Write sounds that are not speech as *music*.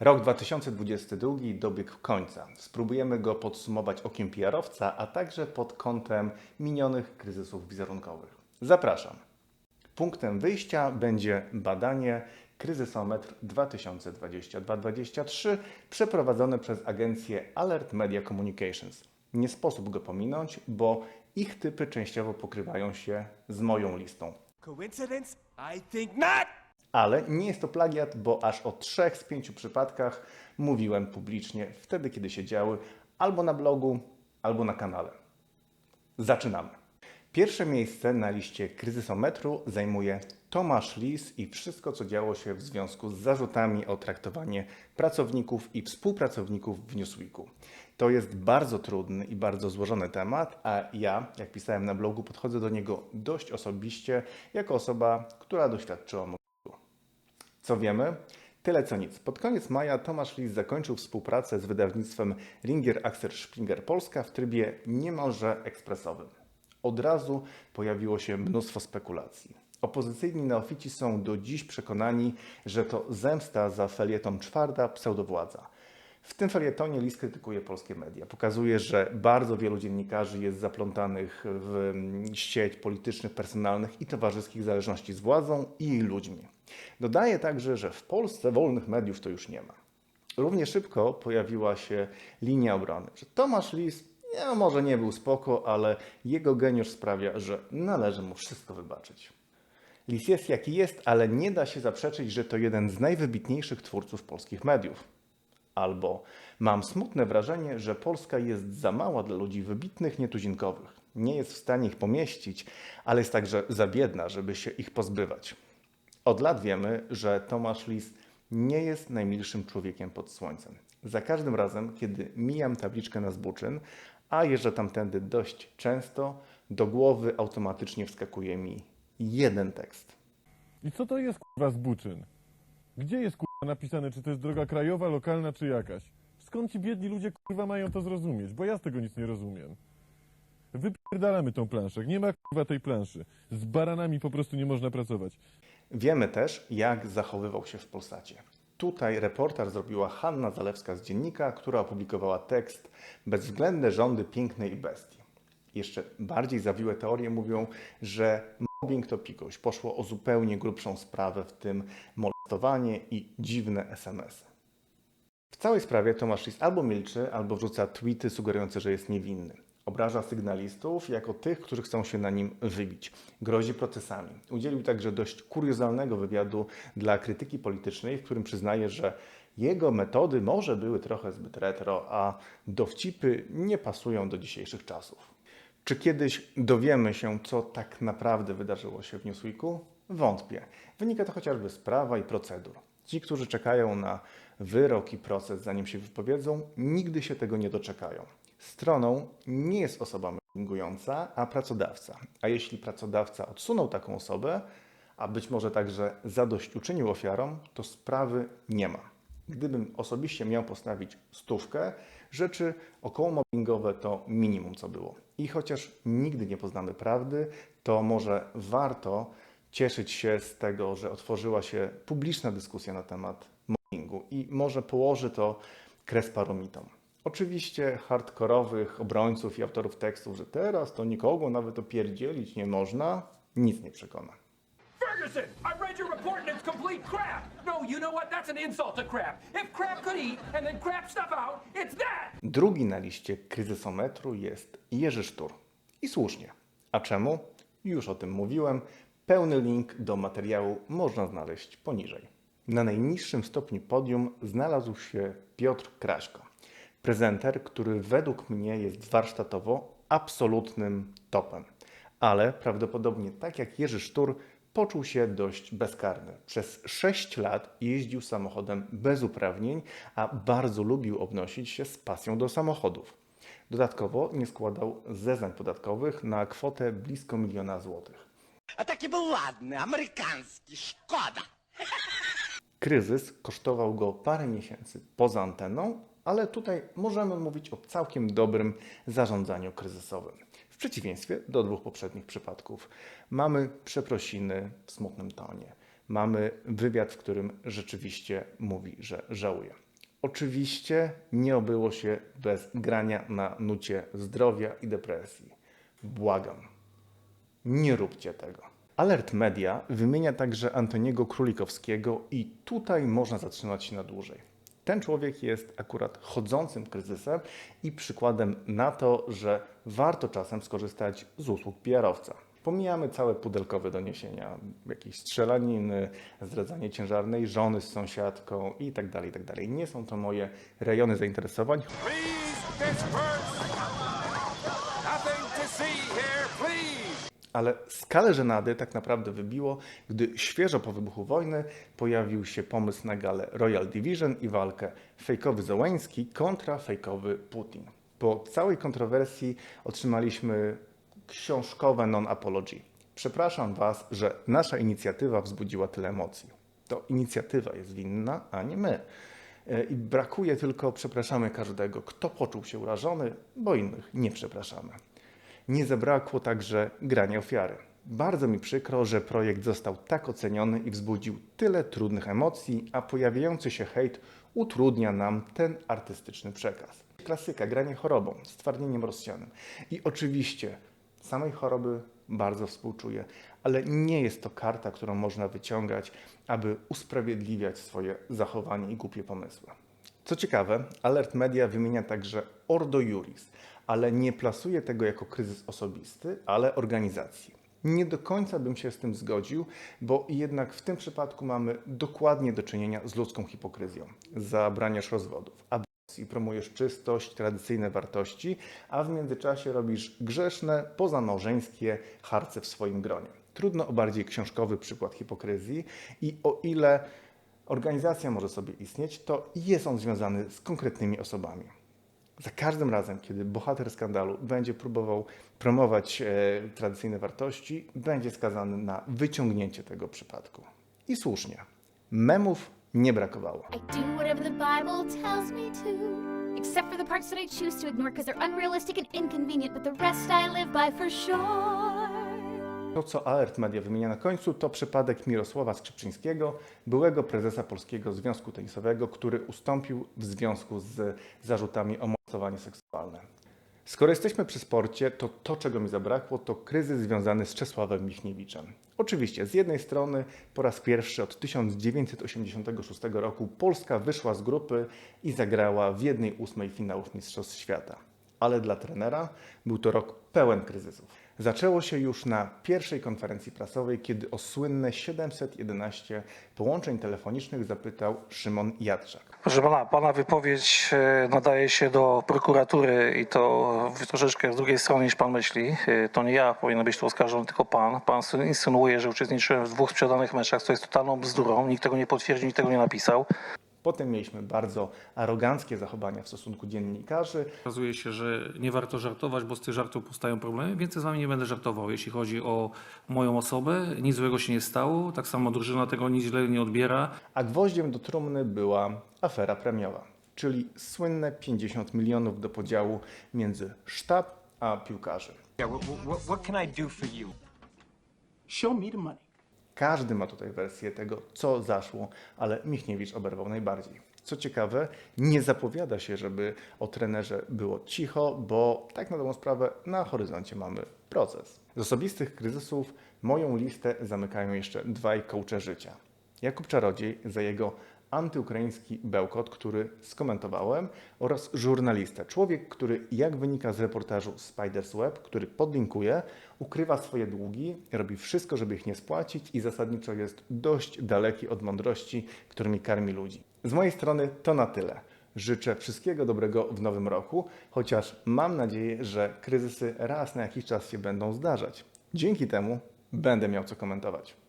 Rok 2022 dobiegł końca. Spróbujemy go podsumować okiem PR-owca, a także pod kątem minionych kryzysów wizerunkowych. Zapraszam. Punktem wyjścia będzie badanie Kryzysometr 2022-2023 przeprowadzone przez agencję Alert Media Communications. Nie sposób go pominąć, bo ich typy częściowo pokrywają się z moją listą. Coincidence? I think not! Ale nie jest to plagiat, bo aż o trzech z pięciu przypadkach mówiłem publicznie wtedy, kiedy się działy albo na blogu, albo na kanale. Zaczynamy. Pierwsze miejsce na liście kryzysometru zajmuje Tomasz Lis i wszystko, co działo się w związku z zarzutami o traktowanie pracowników i współpracowników w Newsweeku. To jest bardzo trudny i bardzo złożony temat, a ja, jak pisałem na blogu, podchodzę do niego dość osobiście, jako osoba, która doświadczyła co wiemy? Tyle co nic. Pod koniec maja Tomasz Lis zakończył współpracę z wydawnictwem Ringier Axel Springer Polska w trybie niemalże ekspresowym. Od razu pojawiło się mnóstwo spekulacji. Opozycyjni neofici są do dziś przekonani, że to zemsta za felieton czwarta pseudowładza. W tym felietonie Lis krytykuje polskie media. Pokazuje, że bardzo wielu dziennikarzy jest zaplątanych w sieć politycznych, personalnych i towarzyskich zależności z władzą i jej ludźmi. Dodaje także, że w Polsce wolnych mediów to już nie ma. Równie szybko pojawiła się linia obrony, że Tomasz Lis nie, może nie był spoko, ale jego geniusz sprawia, że należy mu wszystko wybaczyć. Lis jest jaki jest, ale nie da się zaprzeczyć, że to jeden z najwybitniejszych twórców polskich mediów. Albo mam smutne wrażenie, że Polska jest za mała dla ludzi wybitnych, nietuzinkowych. Nie jest w stanie ich pomieścić, ale jest także za biedna, żeby się ich pozbywać. Od lat wiemy, że Tomasz Lis nie jest najmilszym człowiekiem pod słońcem. Za każdym razem, kiedy mijam tabliczkę na Zbuczyn, a jeżdżę tamtędy dość często, do głowy automatycznie wskakuje mi jeden tekst. I co to jest kurwa zbuczyn? Gdzie jest kurwa napisane, czy to jest droga krajowa, lokalna, czy jakaś? Skąd ci biedni ludzie kurwa mają to zrozumieć? Bo ja z tego nic nie rozumiem. Wypierdalamy tą planszę. Nie ma kurwa tej planszy. Z baranami po prostu nie można pracować. Wiemy też, jak zachowywał się w Polsacie. Tutaj reportaż zrobiła Hanna Zalewska z Dziennika, która opublikowała tekst Bezwzględne rządy pięknej bestii. Jeszcze bardziej zawiłe teorie mówią, że mobbing to pikuś. Poszło o zupełnie grubszą sprawę, w tym molestowanie i dziwne SMS-y. W całej sprawie Tomasz Lis albo milczy, albo wrzuca tweety sugerujące, że jest niewinny. Obraża sygnalistów jako tych, którzy chcą się na nim wybić. Grozi procesami. Udzielił także dość kuriozalnego wywiadu dla krytyki politycznej, w którym przyznaje, że jego metody może były trochę zbyt retro, a dowcipy nie pasują do dzisiejszych czasów. Czy kiedyś dowiemy się, co tak naprawdę wydarzyło się w Newsweeku? Wątpię. Wynika to chociażby z prawa i procedur. Ci, którzy czekają na wyrok i proces, zanim się wypowiedzą, nigdy się tego nie doczekają. Stroną nie jest osoba mobbingująca, a pracodawca. A jeśli pracodawca odsunął taką osobę, a być może także zadośćuczynił ofiarom, to sprawy nie ma. Gdybym osobiście miał postawić stówkę, rzeczy około mobbingowe to minimum co było. I chociaż nigdy nie poznamy prawdy, to może warto cieszyć się z tego, że otworzyła się publiczna dyskusja na temat mobbingu i może położy to kres paromitom. Oczywiście hardkorowych obrońców i autorów tekstów, że teraz to nikogo nawet opierdzielić nie można, nic nie przekona. Ferguson, I read your report and it's complete crap. No, you know what? That's an insult to crap. If crap could eat and then crap stuff out, it's that. Drugi na liście kryzysometru jest Jerzy Sztur. I słusznie. A czemu? Już o tym mówiłem. Pełny link do materiału można znaleźć poniżej. Na najniższym stopniu podium znalazł się Piotr Kraśko. Prezenter, który według mnie jest warsztatowo absolutnym topem. Ale prawdopodobnie tak jak Jerzy Sztur poczuł się dość bezkarny. Przez 6 lat jeździł samochodem bez uprawnień, a bardzo lubił obnosić się z pasją do samochodów. Dodatkowo nie składał zeznań podatkowych na kwotę blisko miliona złotych. A taki był ładny, amerykański, szkoda. *laughs* Kryzys kosztował go parę miesięcy poza anteną, ale tutaj możemy mówić o całkiem dobrym zarządzaniu kryzysowym. W przeciwieństwie do dwóch poprzednich przypadków. Mamy przeprosiny w smutnym tonie. Mamy wywiad, w którym rzeczywiście mówi, że żałuje. Oczywiście nie obyło się bez grania na nucie zdrowia i depresji. Błagam, nie róbcie tego. Alert Media wymienia także Antoniego Królikowskiego i tutaj można zatrzymać się na dłużej. Ten człowiek jest akurat chodzącym kryzysem i przykładem na to, że warto czasem skorzystać z usług PR-owca. Pomijamy całe pudelkowe doniesienia, jakieś strzelaniny, zdradzanie ciężarnej żony z sąsiadką itd., itd. Nie są to moje rejony zainteresowań, Please disperse. Nothing to see here, please. Ale skalę żenady tak naprawdę wybiło, gdy świeżo po wybuchu wojny pojawił się pomysł na galę Royal Division i walkę fejkowy Zełański kontra fejkowy Putin. Po całej kontrowersji otrzymaliśmy książkowe non-apology. Przepraszam Was, że nasza inicjatywa wzbudziła tyle emocji. To inicjatywa jest winna, a nie my. E, I brakuje tylko przepraszamy każdego, kto poczuł się urażony, bo innych nie przepraszamy. Nie zabrakło także grania ofiary. Bardzo mi przykro, że projekt został tak oceniony i wzbudził tyle trudnych emocji, a pojawiający się hejt utrudnia nam ten artystyczny przekaz. Klasyka, granie chorobą, stwardnieniem rozsianym. I oczywiście samej choroby bardzo współczuję, ale nie jest to karta, którą można wyciągać, aby usprawiedliwiać swoje zachowanie i głupie pomysły. Co ciekawe, Alert Media wymienia także Ordo Juris, ale nie plasuje tego jako kryzys osobisty, ale organizacji. Nie do końca bym się z tym zgodził, bo jednak w tym przypadku mamy dokładnie do czynienia z ludzką hipokryzją. Zabraniasz rozwodów, aborcji, promujesz czystość, tradycyjne wartości, a w międzyczasie robisz grzeszne, pozamałżeńskie harce w swoim gronie. Trudno o bardziej książkowy przykład hipokryzji i o ile organizacja może sobie istnieć, to jest on związany z konkretnymi osobami. Za każdym razem, kiedy bohater skandalu będzie próbował promować e, tradycyjne wartości, będzie skazany na wyciągnięcie tego przypadku. I słusznie. Memów nie brakowało. I do whatever the Bible tells me to, except for the parts that I choose to ignore because they're unrealistic and inconvenient, but the rest I live by for sure. To, co Alert Media wymienia na końcu, to przypadek Mirosława Skrzypczyńskiego, byłego prezesa Polskiego Związku Tenisowego, który ustąpił w związku z zarzutami o mocowanie seksualne. Skoro jesteśmy przy sporcie, to to, czego mi zabrakło, to kryzys związany z Czesławem Michniewiczem. Oczywiście, z jednej strony po raz pierwszy od 1986 roku Polska wyszła z grupy i zagrała w jednej ósmej finałów Mistrzostw Świata. Ale dla trenera był to rok pełen kryzysów. Zaczęło się już na pierwszej konferencji prasowej, kiedy o słynne 711 połączeń telefonicznych zapytał Szymon Jadczak. Proszę pana, pana wypowiedź e, nadaje się do prokuratury i to troszeczkę z drugiej strony niż pan myśli. E, To nie ja powinien być tu oskarżony, tylko pan. Pan syn- insynuuje, że uczestniczyłem w dwóch sprzedanych meczach, co jest totalną bzdurą. Nikt tego nie potwierdził, nikt tego nie napisał. Potem mieliśmy bardzo aroganckie zachowania w stosunku dziennikarzy, Okazuje się, że nie warto żartować, bo z tych żartów powstają problemy, więc z wami nie będę żartował. Jeśli chodzi o moją osobę, nic złego się nie stało. Tak samo drużyna tego nic źle nie odbiera. a gwoździem do trumny była afera premiowa, czyli słynne 50 milionów do podziału między sztab a piłkarzy. Yeah, what, what, what can I do for you? Show me the money. Każdy ma tutaj wersję tego, co zaszło, ale Michniewicz oberwał najbardziej. Co ciekawe, nie zapowiada się, żeby o trenerze było cicho, bo tak na dobrą sprawę na horyzoncie mamy proces. Z osobistych kryzysów moją listę zamykają jeszcze dwaj coache życia. Jakub Czarodziej za jego antyukraiński bełkot, który skomentowałem, oraz żurnalista, człowiek, który, jak wynika z reportażu Spider's Web, który podlinkuję, ukrywa swoje długi, robi wszystko, żeby ich nie spłacić i zasadniczo jest dość daleki od mądrości, którymi karmi ludzi. Z mojej strony to na tyle. Życzę wszystkiego dobrego w nowym roku, chociaż mam nadzieję, że kryzysy raz na jakiś czas się będą zdarzać. Dzięki temu będę miał co komentować.